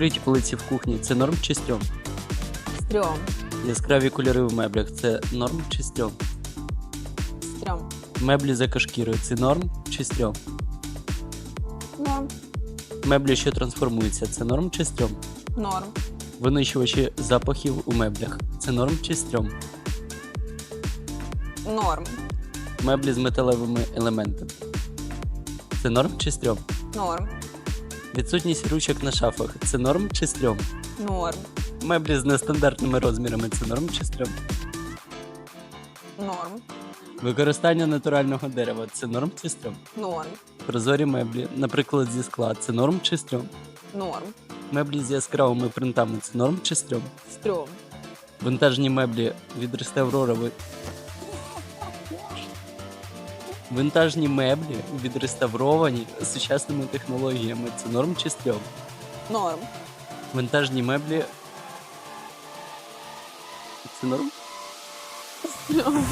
Відкриті полиці в кухні це норм чи стрьом? Стрьом. Яскраві кольори в меблях це норм чи стрьом? Стрьом. Меблі за кашкірою це норм чи стрьом? Норм. Меблі, що трансформуються, це норм чи стрьом? Норм. Винищувачі запахів у меблях це норм чи стрьом? Норм. Меблі з металевими елементами. Це норм чи стрьом? Норм. Відсутність ручок на шафах це норм чи стрьом? Норм. Меблі з нестандартними розмірами це норм чи стрьом? Норм. Використання натурального дерева це норм чи стрьом? Норм. Прозорі меблі, наприклад, зі скла це норм чи стрьом? Норм. Меблі з яскравими принтами це норм чи стрьом? Стрьом. Винтажні меблі від відреставровані. Винтажні меблі відреставровані сучасними технологіями. Це норм чи стрьом? Норм. Винтажні меблі. Це норм? Стрьом.